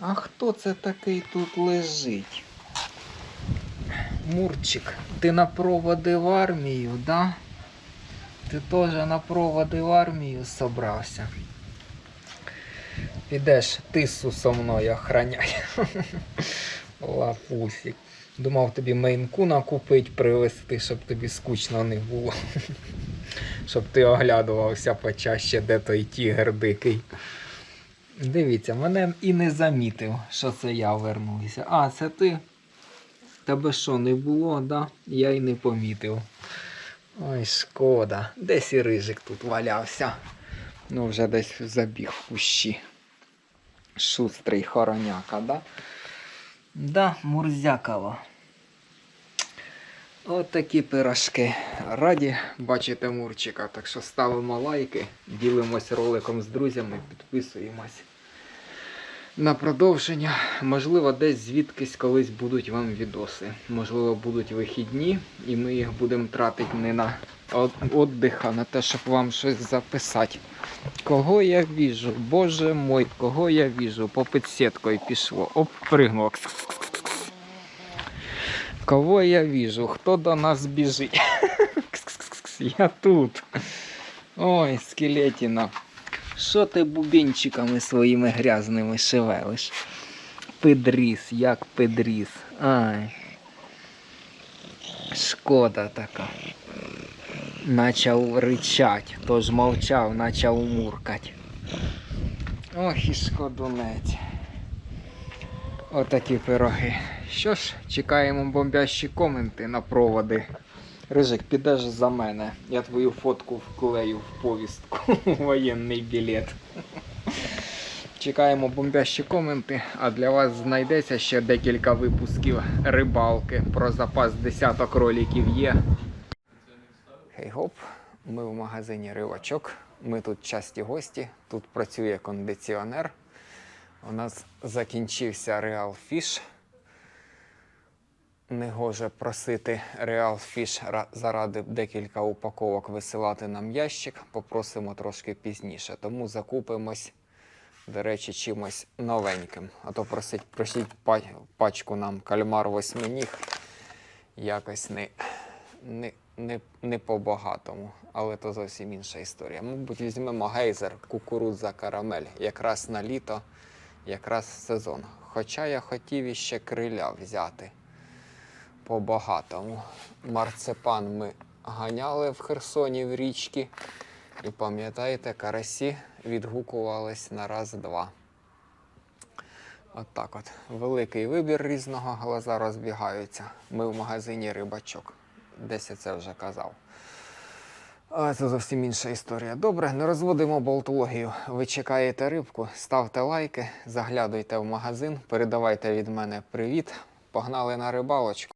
А хто це такий тут лежить? Мурчик, ти на проводи в армію, да? Ти теж на проводи в армію собрався. Підеш тису со мною охраняй. Лапусик. Думав тобі мейнкуна купить, привезти, щоб тобі скучно не було. Щоб ти оглядувався почаще, де той тігр дикий. Дивіться, мене і не замітив, що це я вернувся. А, це ти? Тебе що, не було, да? Я й не помітив. Ой, шкода. Десь і рижик тут валявся. Ну, вже десь забіг в кущі. Шустрий хороняка, да? Да, Мурзякова. От такі пирожки. Раді бачити Мурчика. Так що ставимо лайки, ділимось роликом з друзями, підписуємось. На продовження. Можливо, десь звідкись колись будуть вам відоси. Можливо, будуть вихідні, і ми їх будемо тратити не на от- отдих, а на те, щоб вам щось записати. Кого я віжу? Боже мой, кого я віжу? Попит сіткою пішло. Оп, пригнуло. Кого я віжу? Хто до нас біжить? Я тут. Ой, скелетіна. Що ти бубенчиками своїми грязними шевелиш? Педріс, як педріс. Ай. Шкода така. Начав ричать, тож мовчав, начав муркать. Ох і шкодунець. Отакі пироги. Що ж, чекаємо бомбящі коменти на проводи. Рижик, підеш за мене. Я твою фотку вклею в повістку. Воєнний білет. Чекаємо бомбящі коменти, а для вас знайдеться ще декілька випусків рибалки. Про запас десяток роликів є. Хей гоп, ми в магазині Ривачок. Ми тут часті гості, тут працює кондиціонер. У нас закінчився Real Fish. Негоже просити Real Fish заради декілька упаковок висилати нам ящик. Попросимо трошки пізніше. Тому закупимось, до речі, чимось новеньким. А то просить, просіть пачку нам кальмар восьминіг. Якось не, не, не, не по-багатому. Але то зовсім інша історія. Мабуть, візьмемо гейзер, кукурудза, карамель. Якраз на літо, якраз сезон. Хоча я хотів іще криля взяти по-багатому. Марципан ми ганяли в Херсоні в річки. І пам'ятаєте, карасі відгукувались на раз-два. От так от. Великий вибір різного, глаза розбігаються. Ми в магазині рибачок. Десь я це вже казав. Це зовсім інша історія. Добре, не розводимо болтологію. Ви чекаєте рибку, ставте лайки, заглядуйте в магазин, передавайте від мене привіт. Погнали на рибалочку.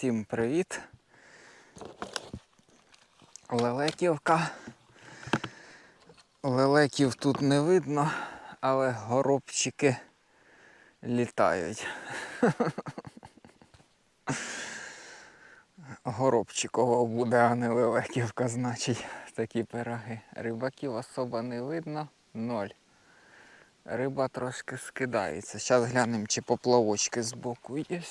Всім привіт. Лелеківка. Лелеків тут не видно, але горобчики літають. Горобчикового буде, а не лелеківка, значить, такі пироги. Рибаків особо не видно, ноль. Риба трошки скидається. Зараз глянемо, чи поплавочки збоку є.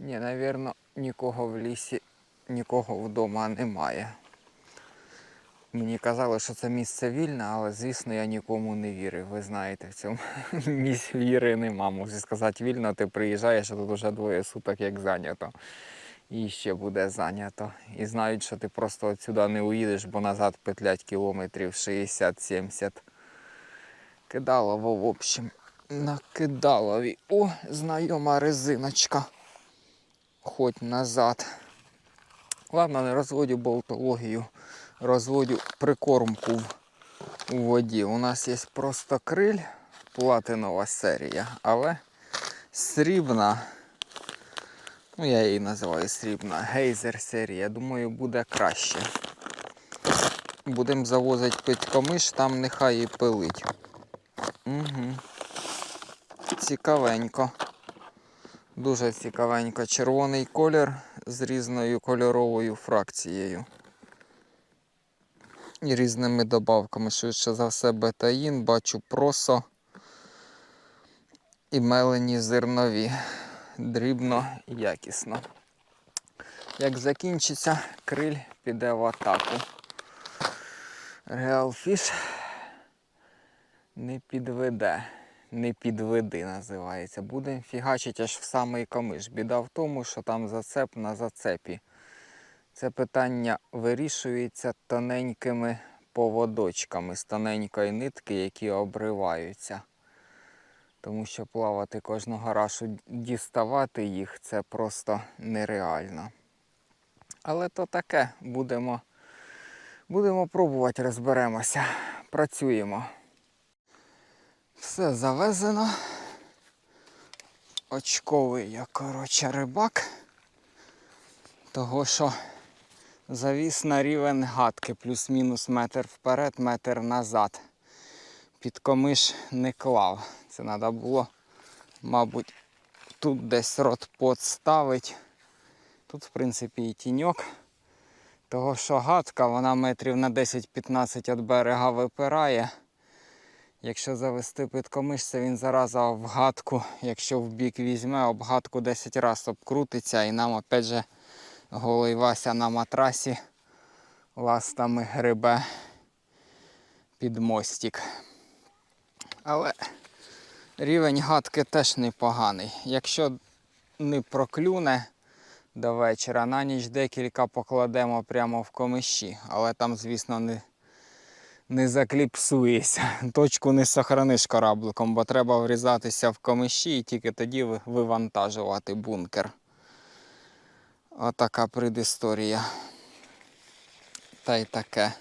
Ні, напевно, нікого в лісі, нікого вдома немає. Мені казали, що це місце вільне, але звісно я нікому не вірив. Ви знаєте, в цьому місці віри нема. Можу сказати, вільно ти приїжджаєш, а тут вже двоє суток як зайнято. І ще буде зайнято. І знають, що ти просто отсюди не уїдеш, бо назад петлять кілометрів 60-70. Кидалово, в общем, на кидалові. О, знайома резиночка. Хоть назад. Ладно, не розводю болтологію, розводю прикормку у воді. У нас є просто криль, платинова серія, але срібна. Ну, я її називаю срібна. Гейзер серія. Думаю, буде краще. Будемо завозити питкомиш, там нехай і пилить. Угу. Цікавенько. Дуже цікавенько. Червоний колір з різною кольоровою фракцією. І різними добавками. Швидше за все, бетаїн, бачу просо і мелені зернові. Дрібно якісно. Як закінчиться, криль піде в атаку. Fish не підведе. Не підведи називається. Будемо фігачити аж в самий камиш. Біда в тому, що там зацеп на зацепі. Це питання вирішується тоненькими поводочками з тоненької нитки, які обриваються. Тому що плавати кожного разу діставати їх це просто нереально. Але то таке, будемо, будемо пробувати, розберемося. Працюємо. Все завезено. Очковий я, коротше, рибак. Того, що завіс на рівень гадки, плюс-мінус метр вперед, метр назад. Під комиш не клав. Це треба було, мабуть, тут десь ротпот ставити. Тут, в принципі, і тіньок. Того, що гадка, вона метрів на 10-15 від берега випирає. Якщо завести підкомишця, він зараза в гадку, якщо в бік візьме, об гадку 10 разів обкрутиться і нам опять же голий Вася на матрасі ластами грибе під мостик. Але рівень гадки теж непоганий. Якщо не проклюне до вечора, на ніч декілька покладемо прямо в комиші, але там, звісно, не не закліпсуєшся. Точку не сохраниш корабликом, бо треба врізатися в комиші і тільки тоді вивантажувати бункер. Отака предісторія. Та й таке.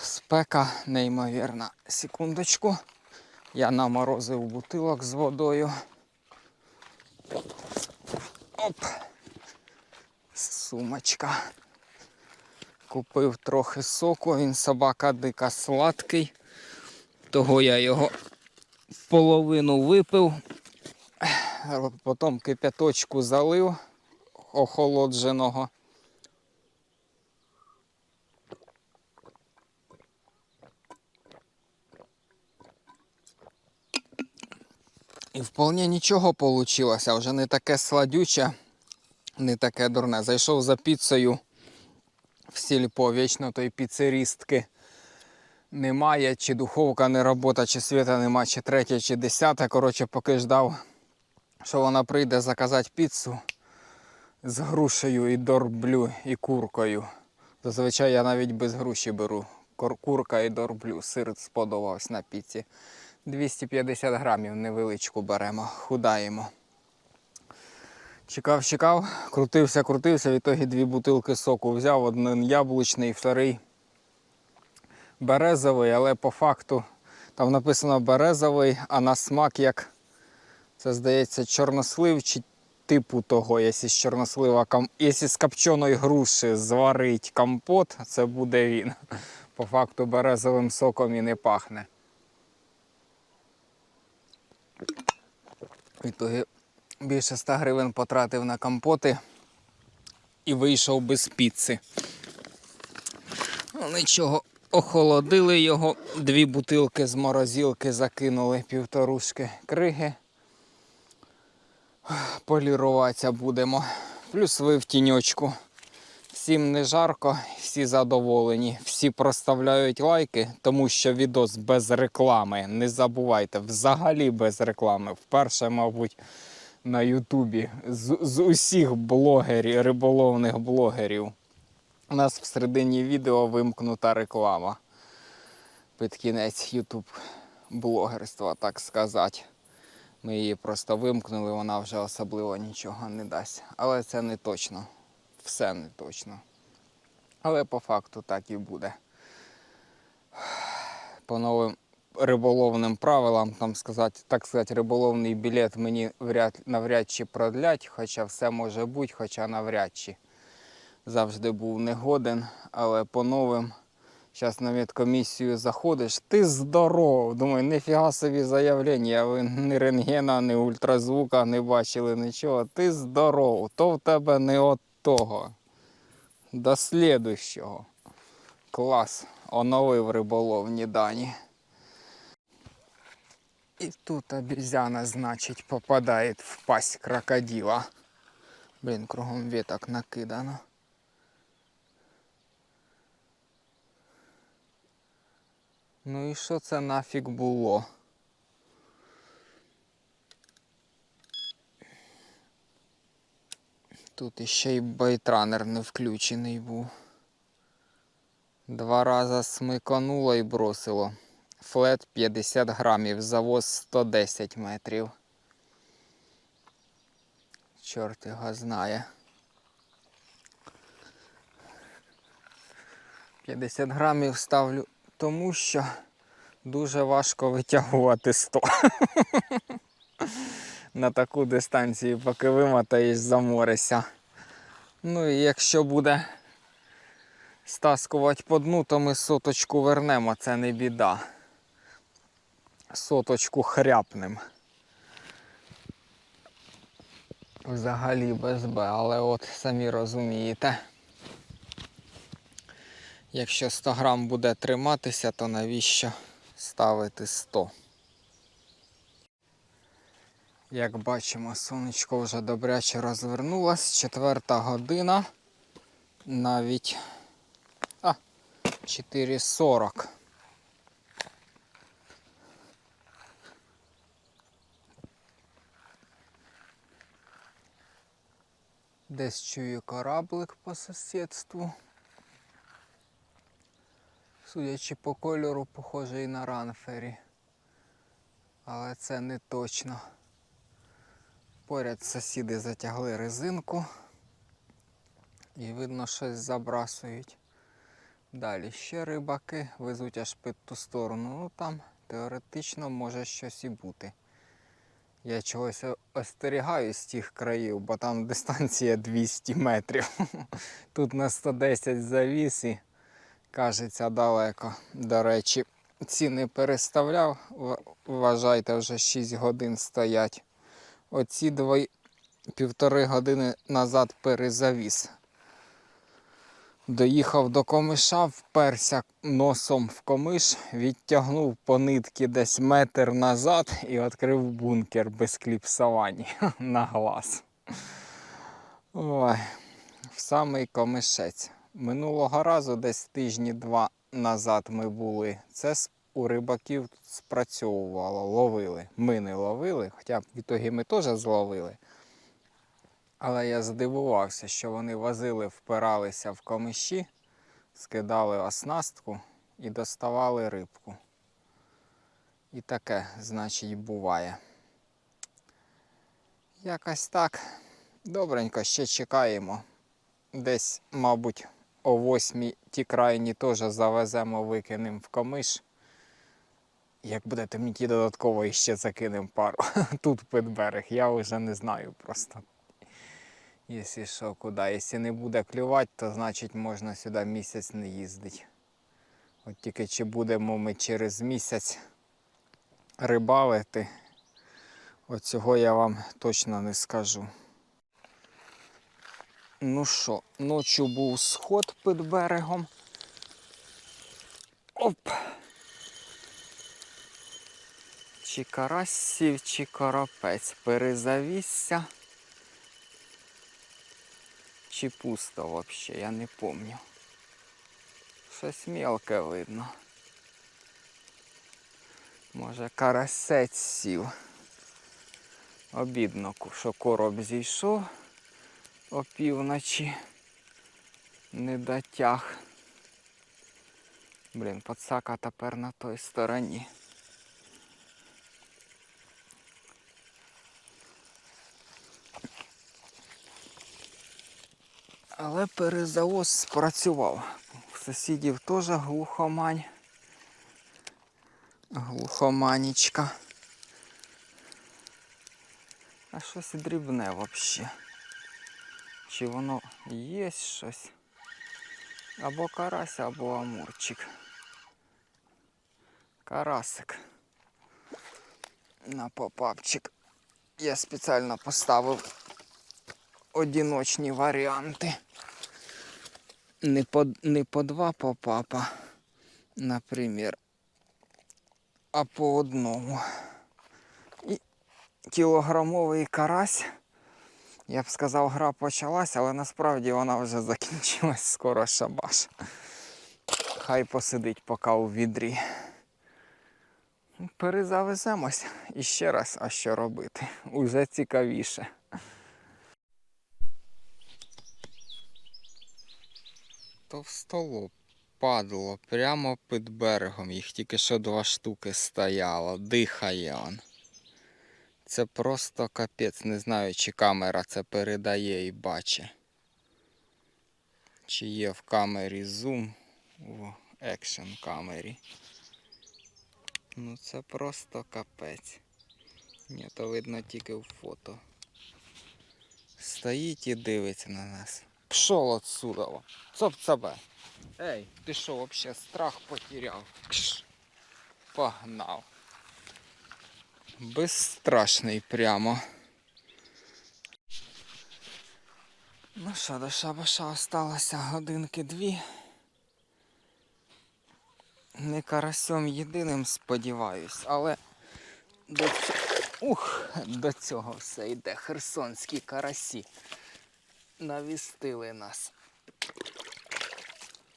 Спека неймовірна. Секундочку. Я наморозив бутилок з водою. Оп. Сумочка. Купив трохи соку, він собака дика сладкий. Того я його половину випив. Потім кип'яточку залив охолодженого. І вполне нічого вийшло, вже не таке сладюче, не таке дурне. Зайшов за піцею в сільпо, вічно той піцерістки немає, чи духовка не робота, чи світа нема, чи третя, чи десята. Коротше, поки ждав, що вона прийде заказати піцу з грушею і дорблю, і куркою. Зазвичай я навіть без груші беру. Курка і дорблю. Сир сподобався на піці. 250 грамів невеличку беремо, худаємо. Чекав, чекав, крутився, крутився, в ітогі дві бутилки соку взяв, один яблучний, вторий березовий, але по факту там написано березовий, а на смак як це здається чорнослив чи типу того, якщо з чорнослива, якщо з копченої груші зварить компот, це буде він. По факту березовим соком і не пахне. В ітогі більше 100 гривень потратив на компоти. і вийшов без піци. Ну, нічого, охолодили його, дві бутилки з морозилки закинули, півторушки криги. Поліруватися будемо. Плюс ви в тіньочку. Всім не жарко, всі задоволені. Всі проставляють лайки, тому що відос без реклами. Не забувайте, взагалі без реклами. Вперше, мабуть, на Ютубі з, з усіх блогерів, риболовних блогерів. У нас всередині відео вимкнута реклама. Під кінець Ютуб блогерства, так сказати. Ми її просто вимкнули, вона вже особливо нічого не дасть. Але це не точно. Все не точно. Але по факту так і буде. По новим риболовним правилам, там сказати, так сказати, риболовний білет мені вряд, навряд чи продлять, хоча все може бути, хоча навряд чи завжди був негоден, але по новим. Зараз на медкомісію заходиш, ти здоров. Думаю, ніфіга собі заявлення, ви ні рентгена, ні ультразвука не бачили нічого. Ти здоров, то в тебе не от того. До слідущого. Клас. Оновив риболовні дані. І тут обезьяна, значить, попадає в пасть крокодила. Блін, кругом веток накидано. Ну і що це нафіг було? Тут іще й байтранер не включений був. Два рази смикануло і бросило. Флет 50 грамів, завоз 110 метрів. Чорт його знає. 50 грамів ставлю тому, що дуже важко витягувати 100 на таку дистанцію, поки вимотаєш, заморися. Ну і якщо буде стаскувати по дну, то ми соточку вернемо, це не біда. Соточку хряпнем. Взагалі без Б, але от самі розумієте. Якщо 100 грам буде триматися, то навіщо ставити 100? Як бачимо, сонечко вже добряче розвернулось. Четверта година. Навіть а, 4.40. Десь чую кораблик по сусідству. Судячи по кольору, похожий на ранфері. Але це не точно. Поряд сусіди затягли резинку і видно щось забрасують. Далі ще рибаки везуть аж під ту сторону. Ну там теоретично може щось і бути. Я чогось остерігаюсь тих країв, бо там дистанція 200 метрів. Тут на 110 завіс і кажеться далеко. До речі, ціни переставляв. Вважайте, вже 6 годин стоять. Оці дві півтори години назад перезавіз. Доїхав до комиша, вперся носом в комиш, відтягнув по нитки десь метр назад і відкрив бункер без кліпсування на глаз. Ой, в самий комишець. Минулого разу, десь тижні два назад ми були. Це у рибаків спрацьовувало, ловили. Ми не ловили, хоча в ітогі ми теж зловили. Але я здивувався, що вони возили, впиралися в комиші, скидали оснастку і доставали рибку. І таке, значить, буває. Якось так. Добренько, ще чекаємо. Десь, мабуть, о восьмій ті крайні теж завеземо, викинемо в комиш. Як буде темніті, додатково іще закинемо пару. Тут під берег, я вже не знаю просто. Якщо що, куди. Якщо не буде клювати, то значить можна сюди місяць не їздити. От тільки чи будемо ми через місяць рибалити, от цього я вам точно не скажу. Ну що, ночі був сход під берегом. Оп. Чи карась сів, чи коропець. Перезавісся. Чи пусто вообще, я не помню. Щось мелке видно. Може карасець сів. Обідно, що короб зійшов опівночі. Не дотяг. Блін, пацака тепер на той стороні. Але перезавоз спрацював. У сусідів теж глухомань. Глухоманічка. А щось дрібне взагалі. Чи воно є щось? Або карась, або амурчик. Карасик. На попапчик. Я спеціально поставив одиночні варіанти. Не по, не по два попапа, наприклад, а по одному. І кілограмовий карась. Я б сказав, гра почалась, але насправді вона вже закінчилась скоро шабаш. Хай посидить поки у відрі. Перезавеземось. І ще раз, а що робити? Уже цікавіше. Товстолоб падло прямо під берегом. Їх тільки що два штуки стояло. Дихає он. Це просто капець. Не знаю, чи камера це передає і бачить. Чи є в камері зум в екшн камері. Ну це просто капець. Ні, то видно тільки в фото. Стоїть і дивиться на нас. Пшов отсюда. Цоп цабе. Ей, ти що, вообще страх потеряв? Кш. Погнав. Безстрашний прямо. Ну що, до шабаша осталося годинки дві. Не карасьом єдиним сподіваюсь, але до цього, ух, до цього все йде. Херсонські карасі. Навістили нас.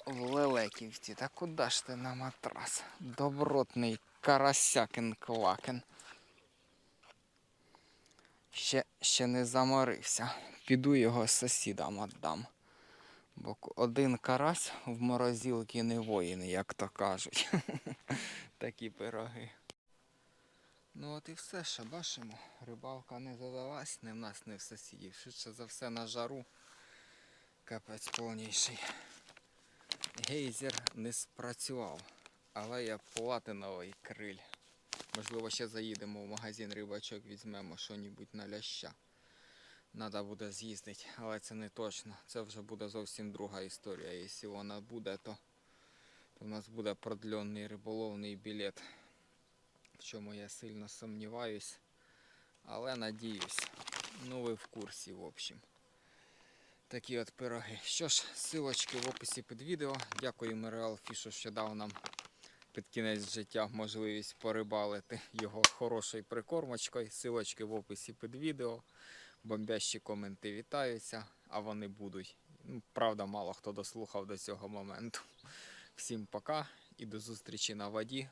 В Лелеківці. Та куди ж ти на матрас? Добротний карасякин квакен. Ще, ще не заморився. Піду його сусідам віддам. Бо один карась в морозилці не воїн, як то кажуть. Такі пироги. Ну от і все, що бачимо. Рибалка не задалась, не в нас, не в сусідів. Швидше за все на жару. Капець повніший. Гейзер не спрацював, але я платиновий криль. Можливо, ще заїдемо в магазин рибачок, візьмемо що-небудь на ляща. Надо буде з'їздити, але це не точно. Це вже буде зовсім друга історія. Якщо вона буде, то, в нас буде продлений риболовний білет. В чому я сильно сумніваюсь. Але надіюсь. Ну ви в курсі, в общем. Такі от пироги. Що ж, силочки в описі під відео. Дякуємо Real Fish, що дав нам під кінець життя можливість порибалити його хорошою прикормочкою. Силочки в описі під відео. Бомбящі коменти вітаються, а вони будуть. Ну, правда, мало хто дослухав до цього моменту. Всім пока і до зустрічі на воді.